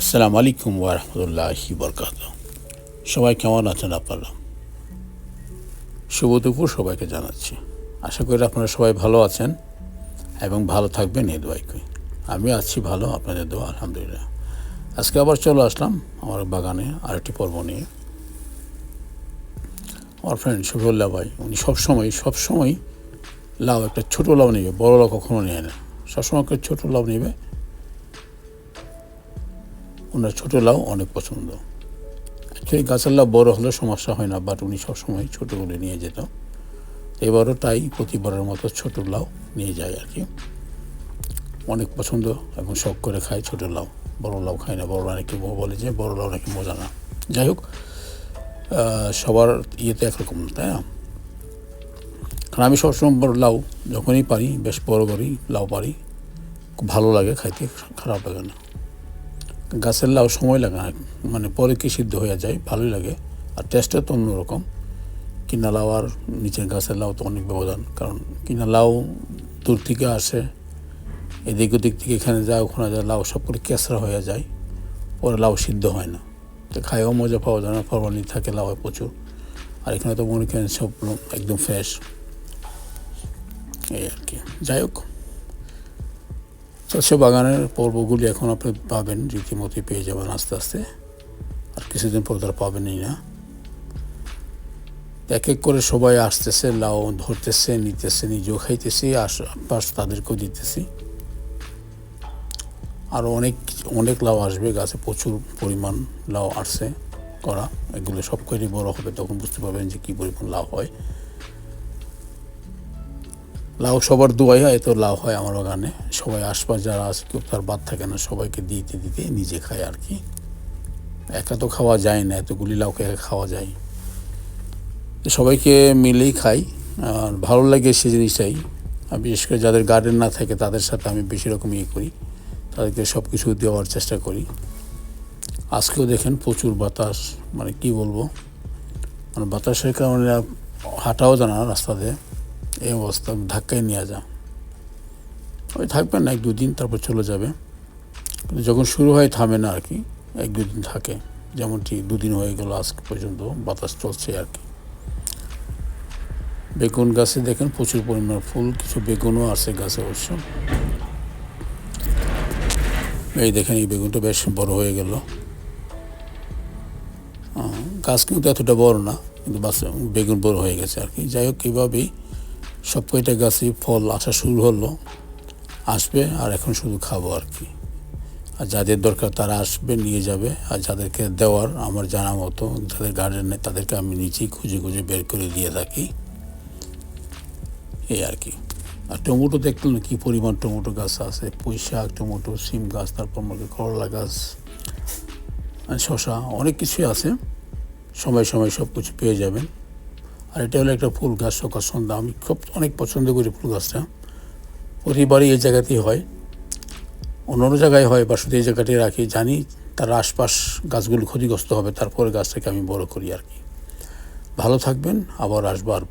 আসসালামু আলাইকুম ওরহমতুল্লাহি বরকাত সবাই কেমন আছেন আপনারা? শুভ দুপুর সবাইকে জানাচ্ছি। আশা করি আপনারা সবাই ভালো আছেন এবং ভালো থাকবেন এই দোয়াই করি। আমি আছি ভালো, আপনাদের দোয়া, আলহামদুলিল্লাহ। আজকে আবার চলে আসলাম আমার বাগানে আরেকটি পর্ব নিয়ে। আমার ফ্রেন্ড শফিউল্লাহ ভাই, উনি সবসময় সবসময় লাউ, একটা ছোটো লাউ নেবে, বড় লাউ কখনো নেয় না। সবসময় একটা ছোটো লাউ নেবে ওনার ছোটো লাউ অনেক পছন্দ। অ্যাকচুয়ালি গাছের লাউ বড় হলে সমস্যা হয় না বাট উনি সবসময় ছোটোগুলো নিয়ে যেত। এবারও তাই প্রতিবারের মতো ছোটো লাউ নিয়ে যায় আর কি। অনেক পছন্দ এবং শখ করে খায় ছোটো লাউ বড়ো লাউ খায় না বড় অনেকে বলে যে বড় লাউ নাকি মজা না। যাই হোক সবার ইয়েতে একরকম, তাই না? কারণ আমি সবসময় বড় লাউ যখনই পারি, বেশ বড় করি, লাউ পারি, খুব ভালো লাগে খাইতে, খারাপ লাগে না। গাছের লাউ সময় লাগে না মানে পরে কি সিদ্ধ হয়ে যায়, ভালোই লাগে। আর টেস্টটা তো অন্যরকম। কিনা লাউ আর নিচের গাছের লাউ তো অনেক ব্যবধান, কারণ কিনা লাউ দূর থেকে আসে, এদিক ওদিক থেকে এখানে যায়, ওখানে যায়, লাউ সব করে কেঁচড়া হয়ে যায়, পরে লাউ সিদ্ধ হয় না। তো খাইও মজা পাওয়া যায় না ফরমালি থাকে লাউ প্রচুর। আর এখানে তো মনে করেন সব একদম ফ্রেশ এই আর কি। যাই হোক। শস্য বাগানের পর্বগুলি এখন আপনি পাবেন রীতিমতো পেয়ে যাবেন আস্তে আস্তে। আর কিছুদিন পর তারা পাবেনই না। এক এক করে সবাই আসতেছে, লাউ ধরতেছে, নিতেছে, নিজেও খাইতেছি, আশপাশ তাদেরকেও দিতেছি। আরও অনেক অনেক লাউ আসবে, গাছে প্রচুর পরিমাণ লাউ আসছে করা। এগুলো সব কয়টি বড় হবে তখন বুঝতে পারবেন যে কী পরিমাণ লাভ হয়। লাউ সবার দোয়াই হয়, তো লাউ হয় আমার বাগানে। সবাই আশপাশ যারা আছে কেউ তার বাদ থাকে না, সবাইকে দিতে দিতে নিজে খায় আর কি। একা তো খাওয়া যায় না, এতগুলি লাউকে একা খাওয়া যায়। তো সবাইকে মিলেই খাই, আর ভালো লাগে সে জিনিসটাই। বিশেষ করে যাদের গার্ডেন না থাকে, তাদের সাথে আমি বেশি রকম ইয়ে করি। তাদেরকে সব কিছু দেওয়ার চেষ্টা করি। আজকেও দেখেন প্রচুর বাতাস মানে কি বলব? মানে বাতাসের কারণে হাঁটাও জানা রাস্তাতে। এই অবস্থা ধাক্কায় নিয়ে যা ওই থাকবে না এক দুদিন তারপর চলে যাবে। যখন শুরু হয়, থামে না আর কি, এক দুদিন থাকে। যেমনটি দুদিন হয়ে গেল আজ পর্যন্ত, বাতাস চলছে আর কি। বেগুন গাছে দেখেন প্রচুর পরিমাণ ফুল, কিছু বেগুনও আছে গাছে অবশ্য। এই দেখেন, এই বেগুনটা বেশ বড় হয়ে গেল। গাছ কিন্তু এতটা বড় না, কিন্তু বাস, বেগুন বড় হয়ে গেছে আর কি। যাই হোক কীভাবেই সব কয়টা গাছই ফল আসা শুরু হলো, আসবে আর এখন শুধু খাব আর কি। আর যাদের দরকার তারা আসবে, নিয়ে যাবে। আর যাদেরকে দেওয়ার আমার জানা মতো, যাদের গার্ডেন তাদেরকে আমি নিজেই খুঁজে খুঁজে বের করে দিয়ে থাকি। এই আর কি। আর টমেটো দেখলেন কী পরিমাণ টমেটো গাছ আছে? পুঁই শাক, টমেটো সিম গাছ, তারপর মধ্যে করলা গাছ শশা অনেক কিছুই আছে। সময় সময় সব কিছু পেয়ে যাবেন। আর এটা হলো একটা ফুল গাছ সকাল সন্ধ্যা। আমি খুব অনেক পছন্দ করি ফুল গাছটা। প্রতিবারই এই জায়গাতেই হয়। অন্য অন্য জায়গায় হয় বা শুধু এই জায়গাটাই রাখি। জানি তার আশপাশ গাছগুলো ক্ষতিগ্রস্ত হবে, তারপরে গাছটাকে আমি বড় করি আর কি। ভালো থাকবেন, আবার আসব আর